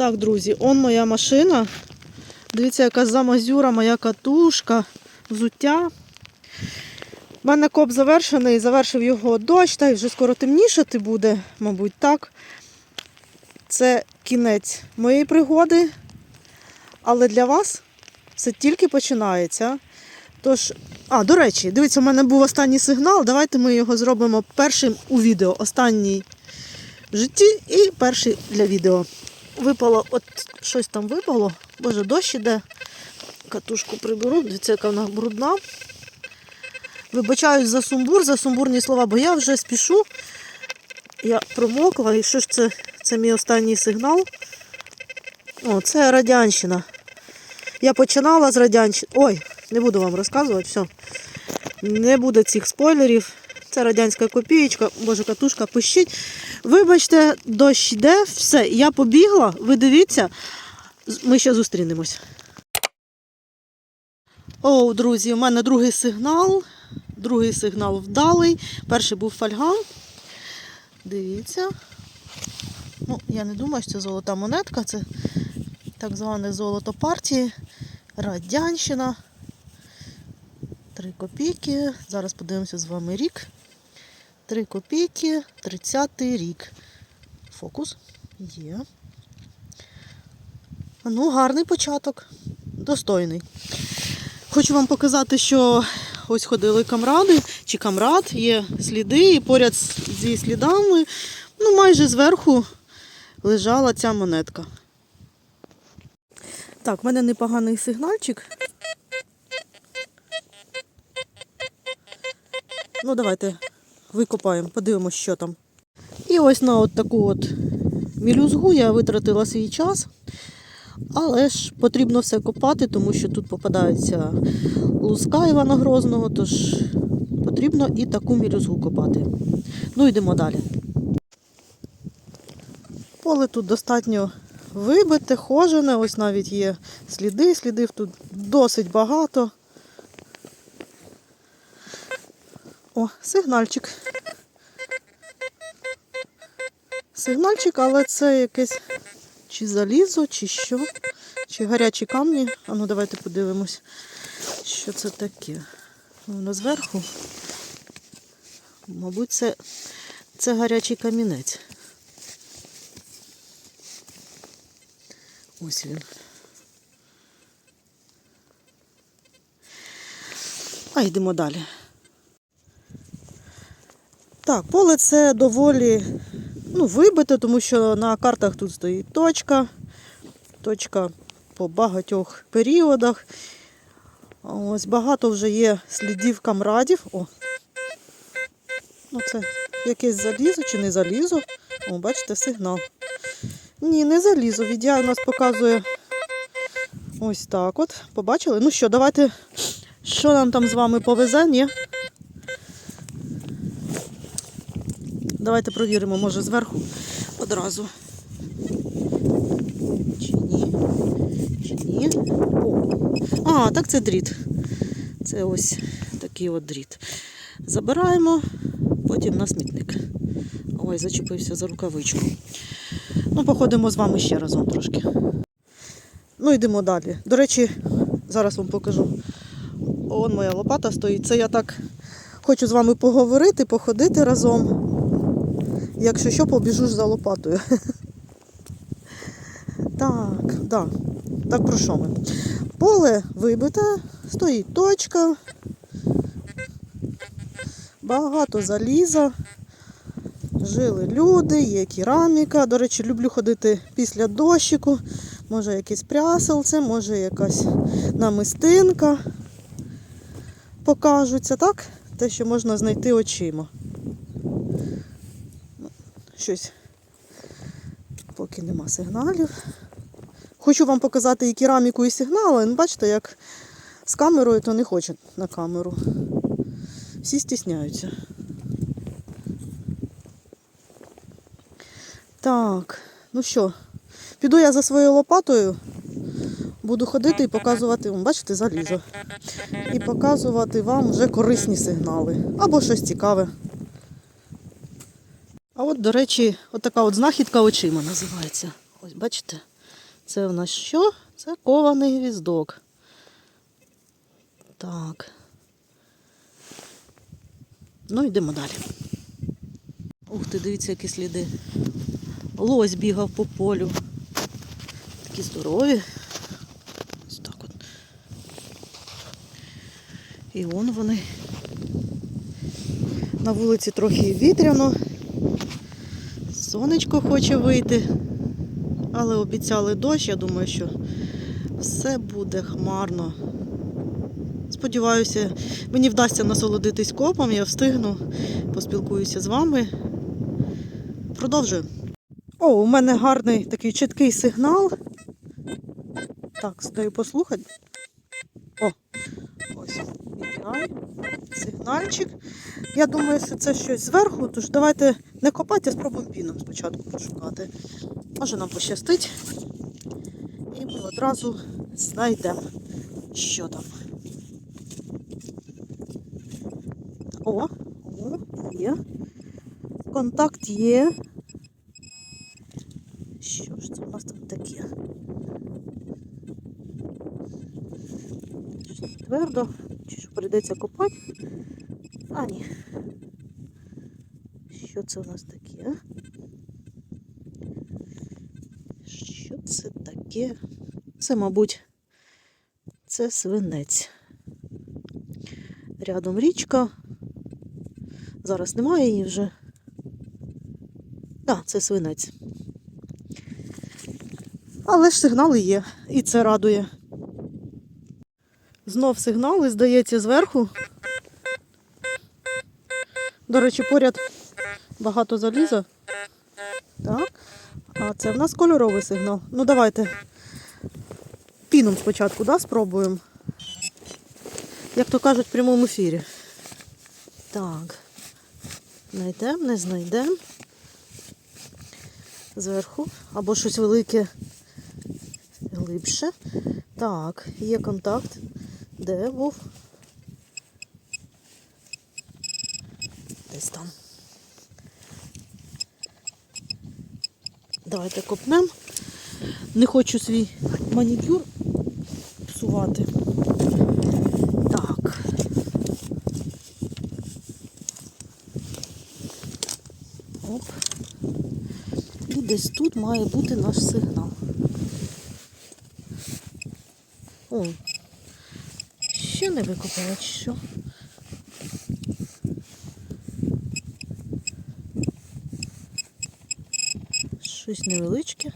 Так, друзі, он моя машина. Дивіться, яка замазюра, моя катушка, взуття. У мене коп завершений, завершив його дощ, та й вже скоро темнішати буде, мабуть, так. Це кінець моєї пригоди. Але для вас це тільки починається. Тож, а, до речі, дивіться, у мене був останній сигнал. Давайте ми його зробимо першим у відео. Останній в житті і перший для відео. Випало, от щось там випало. Боже, дощ іде. Катушку приберу, дивіться, яка вона брудна. Вибачаюсь за сумбур, за сумбурні слова, бо я вже спішу. Я промокла, і що ж це? Це мій останній сигнал. О, це радянщина. Я починала з радянщини. Ой, не буду вам розказувати, все. Не буде цих спойлерів. Це радянська копієчка, боже, катушка, пишіть. Вибачте, дощ йде, все, я побігла, ви дивіться, ми ще зустрінемось. О, друзі, у мене другий сигнал. Другий сигнал вдалий. Перший був фольга. Дивіться. Ну, я не думаю, що це золота монетка, це так зване золото партії. Радянщина. Три копійки. Зараз подивимося з вами рік. Три копійки, 30-й рік. Фокус є. Ну, гарний початок. Достойний. Хочу вам показати, що ось ходили камради чи камрад, є сліди, і поряд зі слідами, ну майже зверху лежала ця монетка. Так, в мене непоганий сигнальчик. Ну, давайте викопаємо, подивимося, що там. І ось на от таку от мілюзгу я витратила свій час. Але ж потрібно все копати, тому що тут попадається луска Івана Грозного, тож потрібно і таку мілюзгу копати. Ну, йдемо далі. Поле тут достатньо вибите, хожене, ось навіть є сліди, слідів тут досить багато. О, сигнальчик. Сигнальчик, але це якесь чи залізо, чи що, чи гарячі камні. А ну давайте подивимось, що це таке. Воно зверху. Мабуть, це, це гарячий камінець. Ось він. А йдемо далі. Так, поле це доволі ну, вибите, тому що на картах тут стоїть точка. Точка по багатьох періодах. Ось багато вже є слідів камрадів. О. Ну, це якесь залізо чи не залізо. О, бачите, сигнал. Ні, не залізо. Віддя у нас показує ось так от. Побачили? Ну що, давайте, що нам там з вами повезе, ні? Давайте провіримо, може, зверху одразу. Чи ні? Чи ні? О. А, так це дріт. Це ось такий от дріт. Забираємо, потім на смітник. Ой, зачепився за рукавичку. Ну, походимо з вами ще разом трошки. Ну, йдемо далі. До речі, зараз вам покажу. Он моя лопата стоїть. Це я так хочу з вами поговорити, походити разом. Якщо що, побіжу ж за лопатою. Так, да. Так про що ми? Поле вибите, стоїть точка. Багато заліза. Жили люди, є кераміка. До речі, люблю ходити після дощику. Може якесь пряселце, може якась намистинка. Покажуться, так? Те, що можна знайти очима. Щось поки нема сигналів. Хочу вам показати і кераміку, і сигнали. Ну, бачите, як з камерою, то не хоче на камеру. Всі стісняються. Так, ну що, піду я за своєю лопатою, буду ходити і показувати вам, бачите, залізо. І показувати вам вже корисні сигнали або щось цікаве. А от, до речі, от така от знахідка очима називається. Ось бачите? Це в нас що? Це кований гвіздок. Так. Ну, йдемо далі. Ух ти, дивіться, які сліди. Лось бігав по полю. Такі здорові. Ось так от. І вон вони. На вулиці трохи вітряно. Сонечко хоче вийти. Але обіцяли дощ, я думаю, що все буде хмарно. Сподіваюся, мені вдасться насолодитись копом, я встигну, поспілкуюся з вами. Продовжую. О, у мене гарний такий чіткий сигнал. Так, стою послухати. О, ось сигнальчик. Я думаю, що це щось зверху, тож давайте не копати, а спробуємо піном спочатку пошукати. Може нам пощастить. І ми одразу знайдемо, що там. О, о, є. Контакт є. Що ж це у нас там таке? Твердо, чи що прийдеться копати? А, ні. Що це у нас таке? Що це таке? Це, мабуть, це свинець. Рядом річка. Зараз немає її вже. Так, це свинець. Але ж сигнали є, і це радує. Знов сигнали, здається, зверху. До речі, поряд багато заліза. Так. А це в нас кольоровий сигнал. Ну, давайте піном спочатку, да, спробуємо. Як то кажуть, в прямому ефірі. Так. Знайдемо, не знайдемо. Зверху. Або щось велике глибше. Так, є контакт. Де був? Десь там. Давайте копнемо. Не хочу свій манікюр псувати. Так. Оп. І десь тут має бути наш сигнал. О, ще не викопала, чи що? Щось невеличке.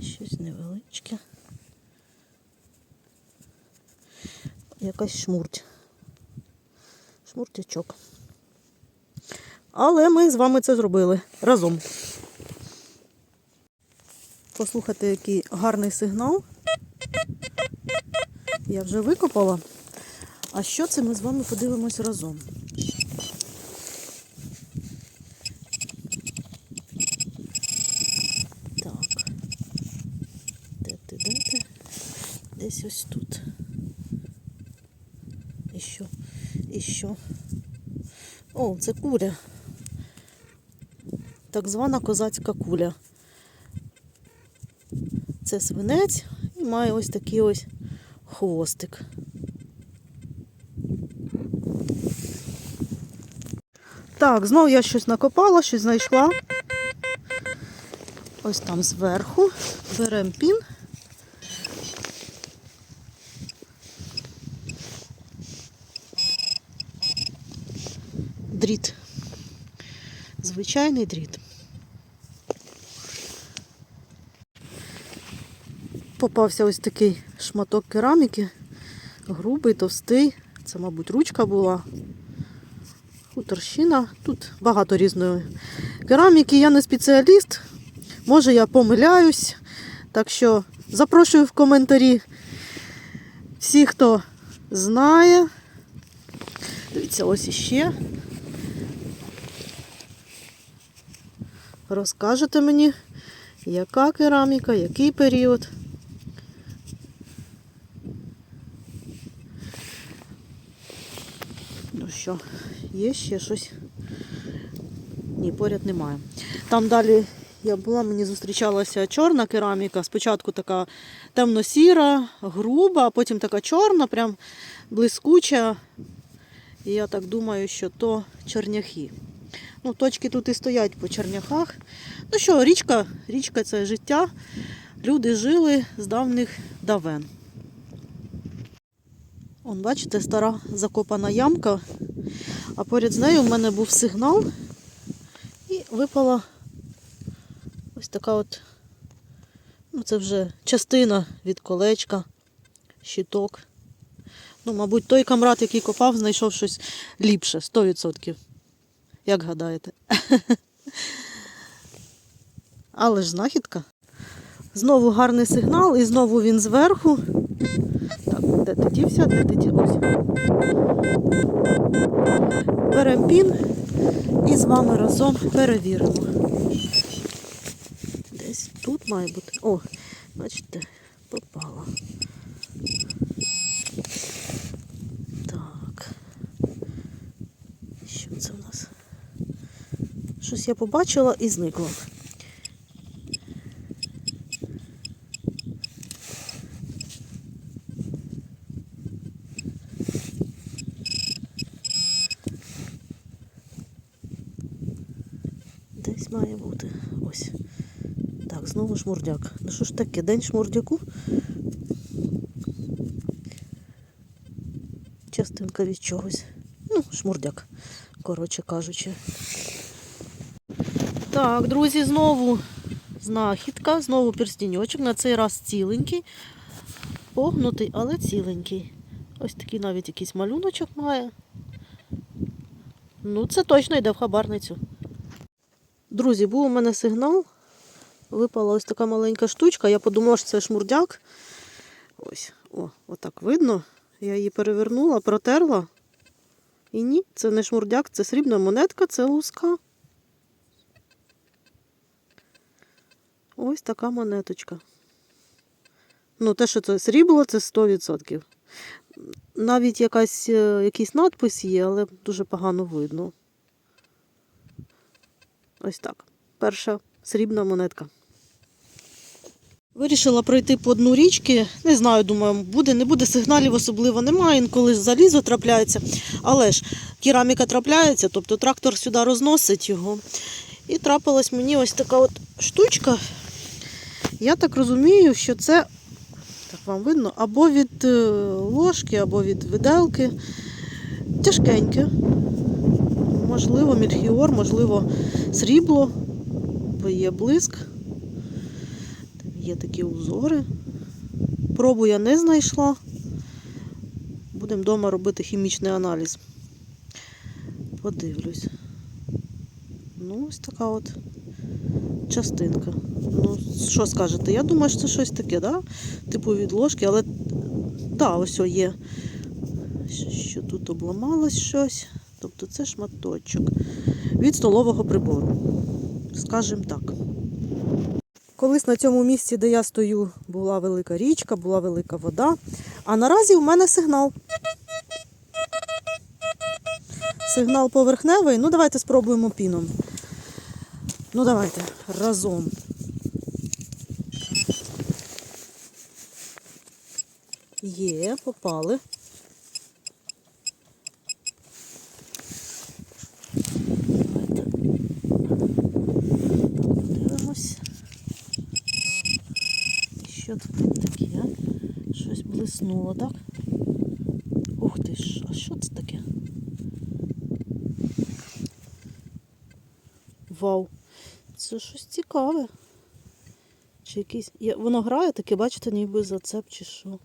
Щось невеличке. Якась шмурть. Шмуртячок. Але ми з вами це зробили разом. Послухайте, який гарний сигнал. Я вже викопала. А що це ми з вами подивимось разом? Так. Де ти, де ти? Десь ось тут. І що? І що? О, це куля. Так звана козацька куля. Це свинець і має ось такий ось хвостик. Так, знову я щось накопала, щось знайшла. Ось там зверху. Беремо пін. Дріт. Звичайний дріт. Попався ось такий шматок кераміки. Грубий, товстий. Це, мабуть, ручка була. Хуторщина. Тут багато різної кераміки. Я не спеціаліст. Може, я помиляюсь. Так що запрошую в коментарі всі, хто знає. Дивіться, ось іще. Розкажете мені, яка кераміка, який період. Ну що, є ще щось? Ні, поряд немає. Там далі я була, мені зустрічалася чорна кераміка. Спочатку така темно-сіра, груба, а потім така чорна, прям блискуча. І я так думаю, що то черняхи. Ну, точки тут і стоять по черняхах. Ну що, річка, річка це життя. Люди жили з давних давен. Он, бачите, стара закопана ямка, а поряд з нею в мене був сигнал і випала ось така от, ну це вже частина від колечка, щиток. Ну, мабуть, той камрад, який копав, знайшов щось ліпше, 100%. Як гадаєте? Але ж знахідка. Знову гарний сигнал, і знову він зверху. Так, де ти дівся, де ти дівся? Беремо пін і з вами разом перевіримо. Десь тут має бути. О, бачите, попала. Так. Що це в нас? Щось я побачила і зникло. Десь має бути. Ось. Так, знову шмурдяк. Ну що ж таке, день шмурдяку? Частинка від чогось. Ну, шмурдяк, коротше кажучи. Так, друзі, знову знахідка, знову перстіньочок. На цей раз ціленький. Погнутий, але ціленький. Ось такий навіть якийсь малюночок має. Ну, це точно йде в хабарницю. Друзі, був у мене сигнал. Випала ось така маленька штучка. Я подумала, що це шмурдяк. Ось, о, отак видно. Я її перевернула, протерла. І ні, це не шмурдяк, це срібна монетка, це луска. Ось така монеточка. Ну, те, що це срібло, це 100%. Навіть якась, е, якийсь надпис є, але дуже погано видно. Ось так. Перша срібна монетка. Вирішила пройти по дну річки. Не знаю, думаю, буде, не буде сигналів особливо немає, інколи залізо трапляється. Але ж кераміка трапляється, тобто трактор сюди розносить його. І трапилась мені ось така от штучка. Я так розумію, що це, так вам видно, або від е, ложки, або від виделки. Тяжкеньке. Можливо, мільхіор, можливо, срібло, бо є блиск. Є такі узори. Пробу я не знайшла. Будемо вдома робити хімічний аналіз. Подивлюсь. Ну, ось така от частинка. Ну, що скажете? Я думаю, що це щось таке, да? Типу від ложки, але так, ось о є. Що тут обламалось щось. Тобто це шматочок від столового прибору. Скажімо так. Колись на цьому місці, де я стою, була велика річка, була велика вода. А наразі у мене сигнал. Сигнал поверхневий. Ну, давайте спробуємо піном. Ну, давайте разом. Є, попали. Подивимось. Що тут таке? Щось блиснуло, так? Ух ти ж, а що це таке? Вау! Це щось цікаве. Чи якийсь. Воно грає таке, бачите, ніби зацеп чи що.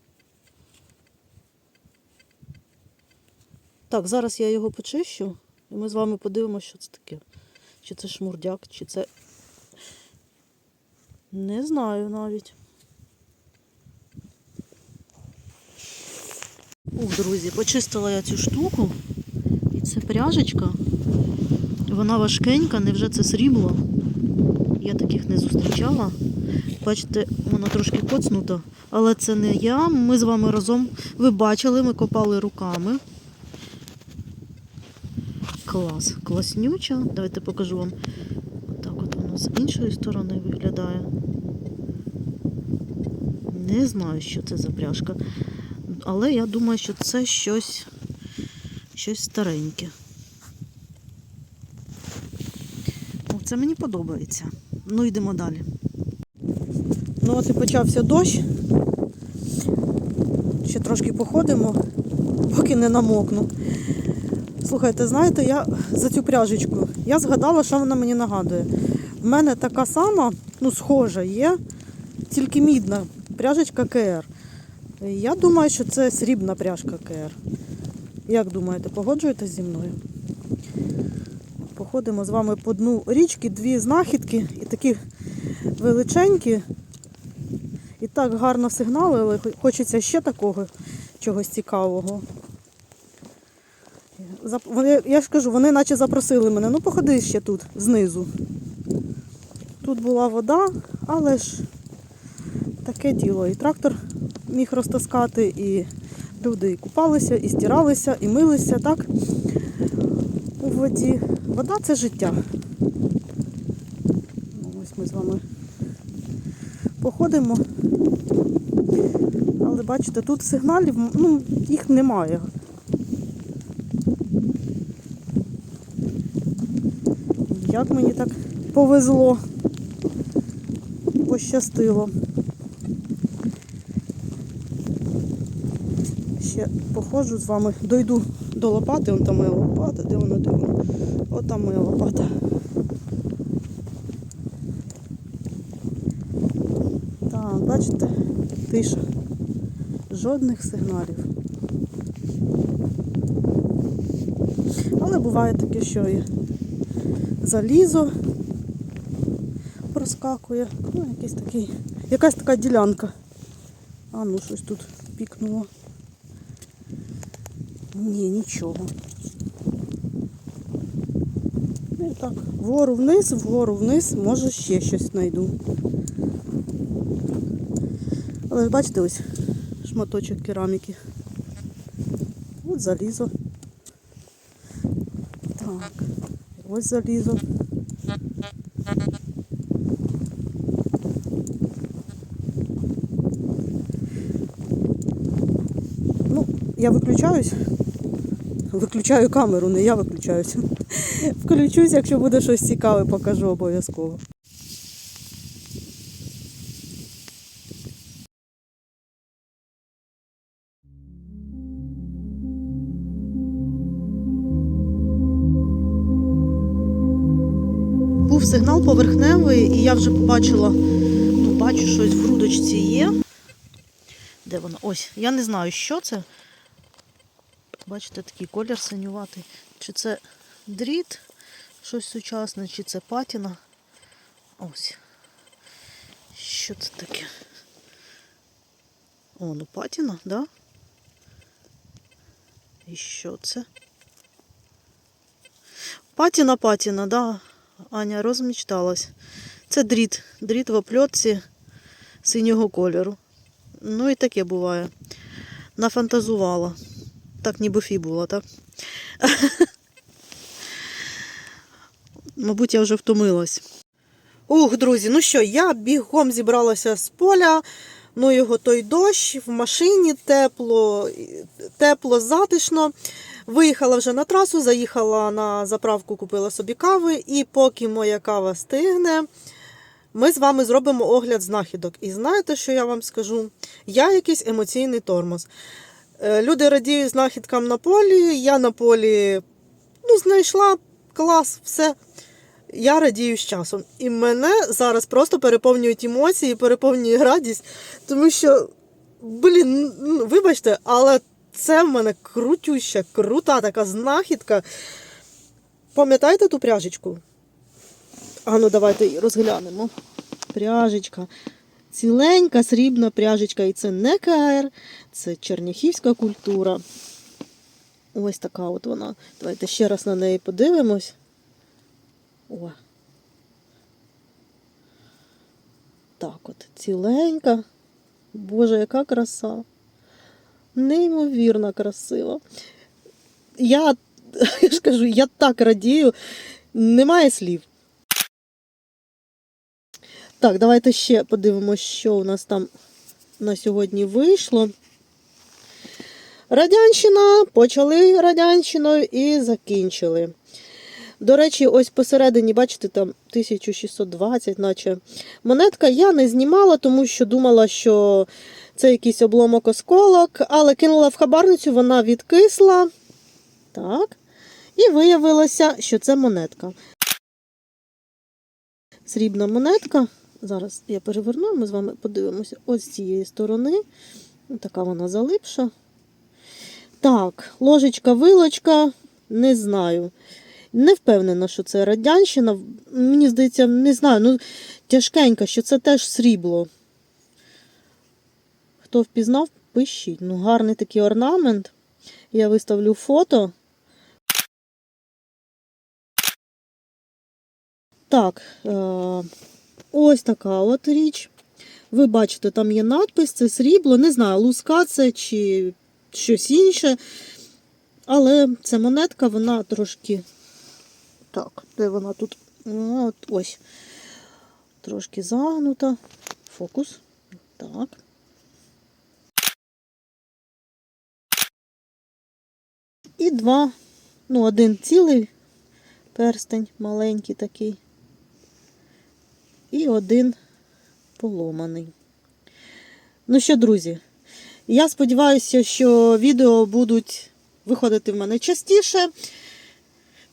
Так, зараз я його почищу, і ми з вами подивимося, що це таке. Чи це шмурдяк, чи це. Не знаю навіть. Ух, друзі, почистила я цю штуку. І це пряжечка. Вона важкенька, невже це срібло? Я таких не зустрічала. Бачите, вона трошки коцнута, але це не я. Ми з вами разом ви бачили, ми копали руками. Клас, класнюча. Давайте покажу вам. Отак от воно. з- іншої сторони виглядає. Не знаю, що це за пряжка. Але я думаю, що це щось, щось стареньке. Це мені подобається. Ну, йдемо далі. Ну, от і почався дощ. Ще трошки походимо, поки не намокну. Слухайте, знаєте, я за цю пряжечку, я згадала, що вона мені нагадує. В мене така сама, ну, схожа є, тільки мідна пряжечка КР. Я думаю, що це срібна пряжка КР. Як думаєте, погоджуєтесь зі мною? Походимо з вами по дну річки, дві знахідки і такі величенькі. І так гарно сигналили, хо- хочеться ще такого чогось цікавого. Вони, я ж кажу, вони наче запросили мене, ну походи ще тут, знизу. Тут була вода, але ж таке діло. І трактор міг розтаскати, і люди і купалися, і стиралися, і милися, так? У воді. Вода це життя. Ну, Ось ми з вами походимо. Але бачите, тут сигналів, ну, їх немає. Як мені так повезло, пощастило. Ще походжу з вами, дойду до лопати, вон там моя лопата, де вона, де вона? От там моя лопата. Так, бачите, тиша. Жодних сигналів. Але буває таке, що і залізо проскакує. Ну, якийсь такий, якась така ділянка. А ну щось тут пікнуло. Ні, нічого. Ну, і так, вгору вниз, вгору вниз, може ще щось знайду. Але ж бачите ось шматочок кераміки. От залізо. Так, ось залізо. Ну, я виключаюсь. Виключаю камеру, не я виключаюсь. Включусь, якщо буде щось цікаве, покажу обов'язково. Був сигнал поверхневий, і я вже побачила, ну, бачу, щось в грудочці є. Де вона? Ось, я не знаю, що це. Бачите, такий колір синюватий. Чи це дріт, щось сучасне, чи це патіна. Ось. Що це таке? О, ну патіна, да? І що це? Патіна, патіна, да. Аня розмічталась. Це дріт. Дріт в опльотці синього кольору. Ну і таке буває. Нафантазувала. Так ніби фі була, так? Мабуть, я вже втомилась. Ух, друзі, ну що, я бігом зібралася з поля. Ну, його той дощ, в машині тепло, тепло, затишно. Виїхала вже на трасу, заїхала на заправку, купила собі кави, і поки моя кава стигне, ми з вами зробимо огляд знахідок. І знаєте, що я вам скажу? Я якийсь емоційний тормоз. Е, Люди радіють знахідкам на полі, я на полі ну, знайшла клас, все. Я радію з часом. І мене зараз просто переповнюють емоції, переповнює радість, тому що, блін, вибачте, але це в мене крутюща, крута така знахідка. Пам'ятаєте ту пряжечку? А ну давайте її розглянемо. Пряжечка. Ціленька срібна пряжечка. І це не КР, це черніхівська культура. Ось така от вона. Давайте ще раз на неї подивимось. О. Так от, ціленька. Боже, яка краса. Неймовірно красиво. Я, я ж кажу, я так радію, немає слів. Так, давайте ще подивимося, що у нас там на сьогодні вийшло. Радянщина, почали радянщиною і закінчили. До речі, ось посередині, бачите, там 1620, наче монетка. Я не знімала, тому що думала, що це якийсь обломок осколок, але кинула в хабарницю, вона відкисла. Так. І виявилося, що це монетка. Срібна монетка. Зараз я переверну, ми з вами подивимося ось з цієї сторони. Така вона залипша. Так, ложечка, вилочка, не знаю. Не впевнена, що це радянщина. Мені здається, не знаю, ну тяжкенька, що це теж срібло. Хто впізнав, пишіть. Ну, гарний такий орнамент. Я виставлю фото. Так, е- ось така от річ. Ви бачите, там є надпис, це срібло. Не знаю, луска це чи щось інше. Але це монетка, вона трошки. Так, де вона тут? Ну, От ось. Трошки загнута. Фокус. Так. І два, ну, один цілий перстень, маленький такий. І один поломаний. Ну що, друзі, я сподіваюся, що відео будуть виходити в мене частіше.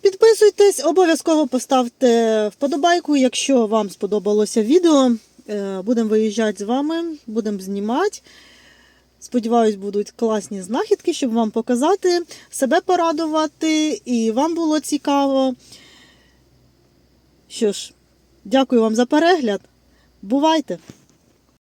Підписуйтесь, обов'язково поставте вподобайку, якщо вам сподобалося відео. Е, Будемо виїжджати з вами, будемо знімати. Сподіваюсь, будуть класні знахідки, щоб вам показати, себе порадувати, і вам було цікаво. Що ж, дякую вам за перегляд. Бувайте!